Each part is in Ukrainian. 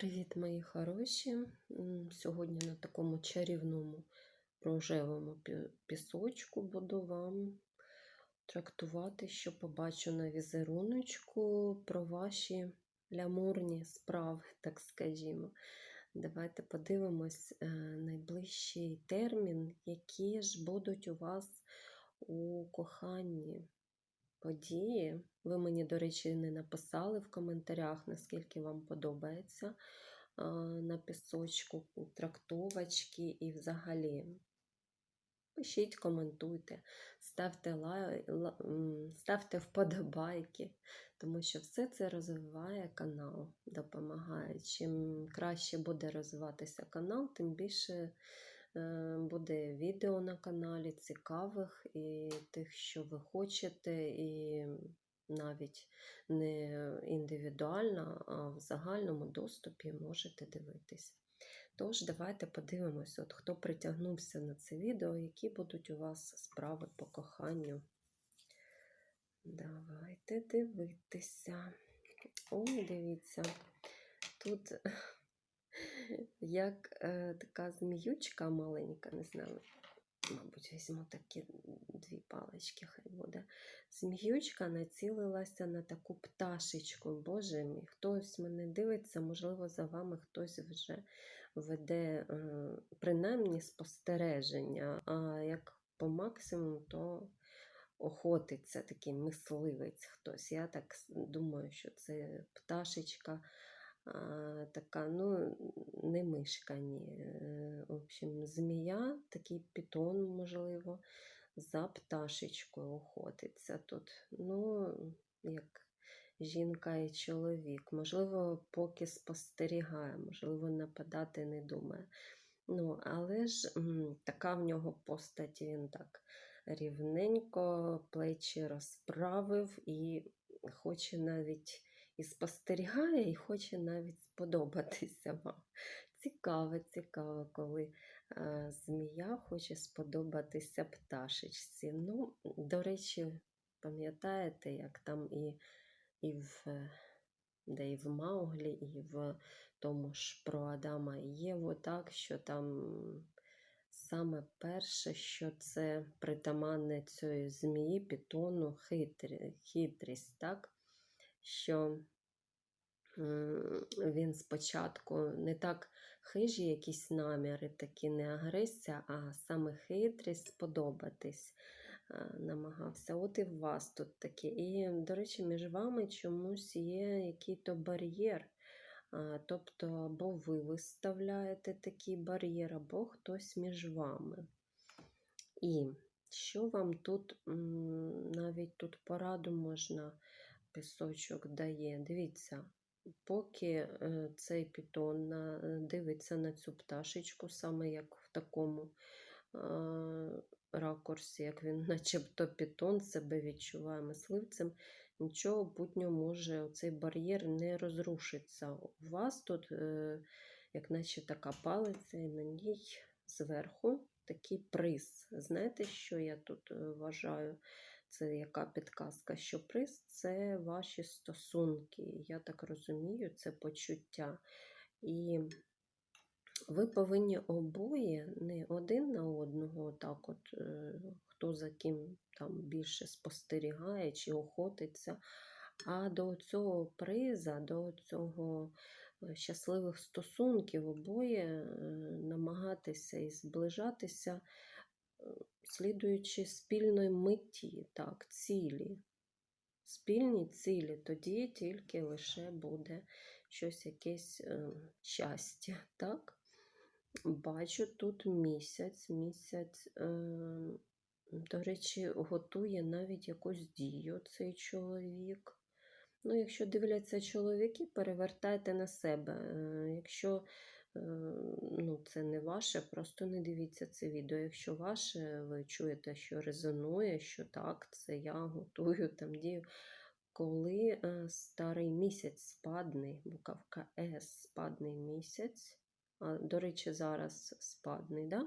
Привіт, мої хороші! Сьогодні на такому чарівному рожевому пісочку буду вам трактувати, що побачу на візеруночку про ваші лямурні справи, так скажімо. Давайте подивимось е, найближчий термін, які ж будуть у вас у коханні події. Ви мені, до речі, не написали в коментарях, наскільки вам подобається на пісочку трактовочки і взагалі. Пишіть, коментуйте, ставте, лай, ла- ставте вподобайки, тому що все це розвиває канал, допомагає. Чим краще буде розвиватися канал, тим більше буде відео на каналі цікавих і тих, що ви хочете, і навіть не індивідуально, а в загальному доступі можете дивитись. Тож, давайте подивимось, от хто притягнувся на це відео, які будуть у вас справи по коханню. Давайте дивитися. Ой, дивіться. Тут як е, така зміючка маленька, не знаю. Мабуть, візьму такі дві палички, хай буде. Зміючка націлилася на таку пташечку. Боже мій, хтось мене дивиться, можливо, за вами хтось вже веде е, принаймні спостереження, а як по максимуму, то охотиться такий мисливець хтось. Я так думаю, що це пташечка така, ну, не мишка, ні. Е, В общем, змія, такий пітон, можливо, за пташечкою охотиться тут. Ну, як жінка і чоловік. Можливо, поки спостерігає, можливо, нападати не думає. Ну, але ж така в нього постать, він так рівненько плечі розправив і хоче навіть і спостерігає, і хоче навіть сподобатися вам. Цікаво, цікаво, коли е, змія хоче сподобатися пташечці. Ну, до речі, пам'ятаєте, як там і, і в де і в Мауглі, і в тому ж про Адама і Єву, так, що там саме перше, що це притаманне цієї змії, пітону, хитрі, хитрість, так, що він спочатку не так хижі якісь наміри, такі не агресія, а саме хитрість сподобатись е, намагався. От і в вас тут таке. І, до речі, між вами чомусь є який-то бар'єр. Тобто, або ви виставляєте такий бар'єр, або хтось між вами. І що вам тут, навіть тут пораду можна, пісочок дає. Дивіться, поки е, цей пітон е, дивиться на цю пташечку, саме як в такому ракурсі, як він, начебто пітон себе відчуває мисливцем, нічого путнього може цей бар'єр не розрушиться. У вас тут, е, як наче така палиця, і на ній зверху такий приз. Знаєте, що я тут вважаю? Це яка підказка? Що приз це ваші стосунки. Я так розумію, це почуття. І ви повинні обоє не один на одного, так от, е, хто за ким там більше спостерігає чи охотиться, а до цього приза, до цього е, щасливих стосунків обоє е, намагатися і зближатися, слідуючи спільної меті, так, цілі. Спільні цілі, тоді тільки лише буде щось якесь е, щастя, так? Бачу тут місяць. Місяць, е, до речі, готує навіть якусь дію цей чоловік. Ну, якщо дивляться чоловіки, перевертайте на себе. Е, Якщо ну, це не ваше, просто не дивіться це відео. Якщо ваше, ви чуєте, що резонує, що так, це я готую там дію. Коли е, старий місяць спадний, буковка С, спадний місяць, а, до речі, зараз спадний, да?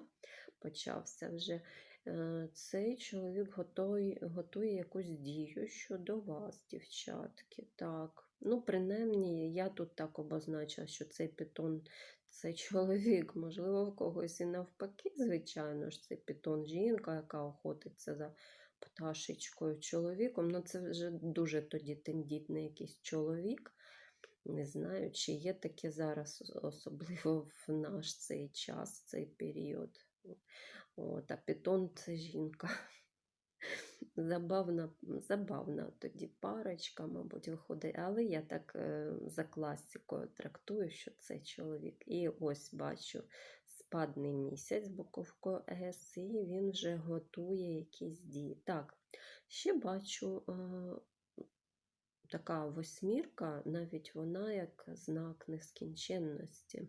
почався вже. Е, Цей чоловік готує, готує якусь дію щодо вас, дівчатки. Так, Ну, принаймні, я тут так обозначила, що цей питон це чоловік, можливо, в когось і навпаки, звичайно ж, цей питон жінка, яка охотиться за пташечкою чоловіком. Ну, це вже дуже тоді тендітний якийсь чоловік. Не знаю, чи є таке зараз, особливо в наш цей час, цей період. От, а питон це жінка. Забавна, забавна тоді парочка, мабуть, виходить. Але я так е, за класикою трактую, що це чоловік. І ось бачу спадний місяць буковкою С, і він вже готує якісь дії. Так, ще бачу е, така восьмірка, навіть вона як знак нескінченності.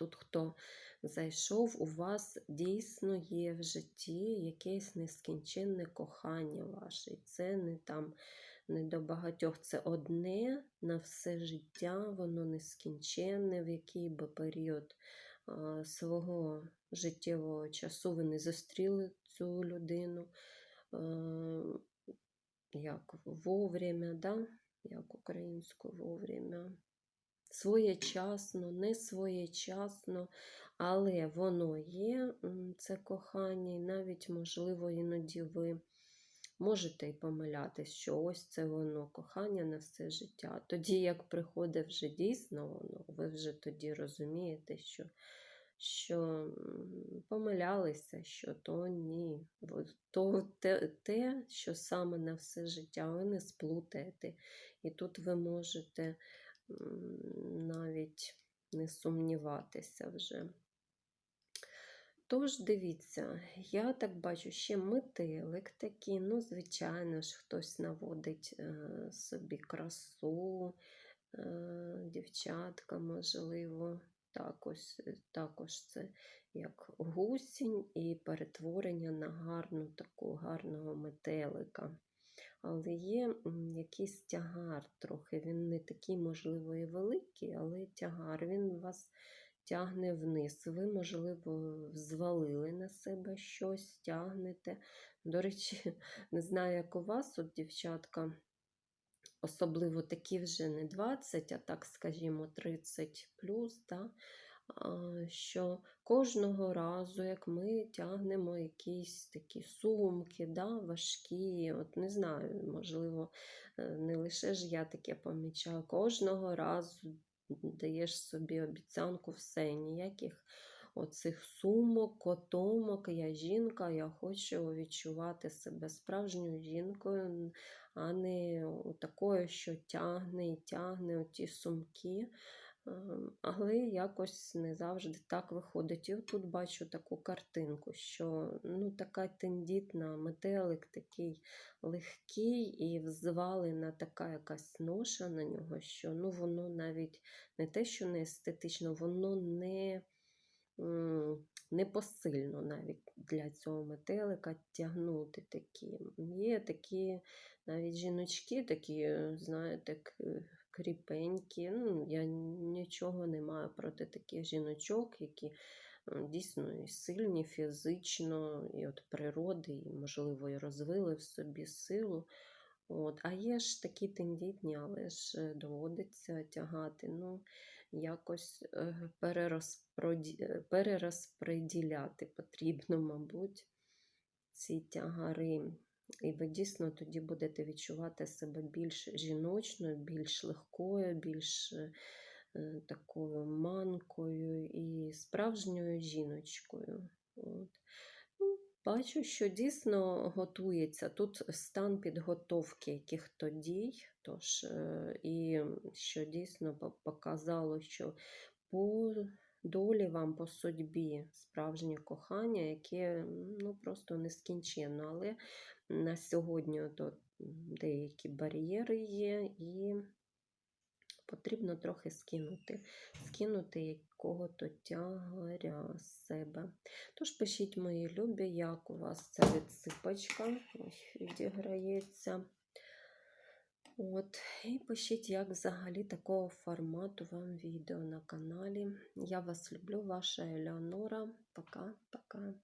Тут, хто зайшов, у вас дійсно є в житті якесь нескінченне кохання ваше. Це не там не до багатьох. Це одне на все життя, воно нескінченне, в який би період а, свого життєвого часу ви не зустріли цю людину. А, як вовремя, да? як українською вовремя своєчасно, не своєчасно, але воно є, це кохання, і навіть, можливо, іноді ви можете і помилятись, що ось це воно кохання на все життя. Тоді, як приходить вже дійсно воно, ви вже тоді розумієте, що. Що помилялися, що то ні, то те, те, що саме на все життя, ви не сплутаєте. І тут ви можете навіть не сумніватися вже. Тож, дивіться, я так бачу ще метелик такий, ну, звичайно ж, хтось наводить е, собі красу, е, дівчатка, можливо, також, також це як гусінь і перетворення на гарну таку гарного метелика але є якийсь тягар трохи. Він не такий, можливо, і великий, але тягар. Він вас тягне вниз. Ви, можливо, звалили на себе щось, тягнете. До речі, не знаю, як у вас, от дівчатка. Особливо такі вже не 20, а так, скажімо, 30 плюс, да? Що кожного разу, як ми тягнемо якісь такі сумки, да, важкі, от не знаю, можливо, е, не лише ж я таке помічаю, кожного разу даєш собі обіцянку все, ніяких оцих сумок, котомок, я жінка, я хочу відчувати себе справжньою жінкою, а не такою, що тягне і тягне оті сумки. Ем, але якось не завжди так виходить. І тут бачу таку картинку, що ну, така тендітна метелик, такий легкий і взвалена така якась ноша на нього, що ну, воно навіть не те, що не естетично, воно не непосильно навіть для цього метелика тягнути такі. Є такі навіть жіночки, такі, знаєте, кріпенькі. Ну, Я нічого не маю проти таких жіночок, які дійсно і сильні фізично, і от природи, і, можливо, і розвили в собі силу. От. А є ж такі тендітні, але ж доводиться тягати. Ну, якось е, е, перерозподіляти потрібно, мабуть, ці тягари. І ви дійсно тоді будете відчувати себе більш жіночною, більш легкою, більш е, такою манкою і справжньою жіночкою. От. Ну, Бачу, що дійсно готується. Тут стан підготовки яких-то дій, тож, е, і що дійсно показало, що по долі вам по судьбі справжнє кохання, яке ну, просто нескінченно. Але на сьогодні то деякі бар'єри є, і потрібно трохи скинути, скинути якого-то тягаря себе. Тож пишіть, мої любі, як у вас ця відсипочка відіграється. От, І пишіть, як взагалі такого формату вам відео на каналі. Я вас люблю, ваша Елеонора. Пока-пока.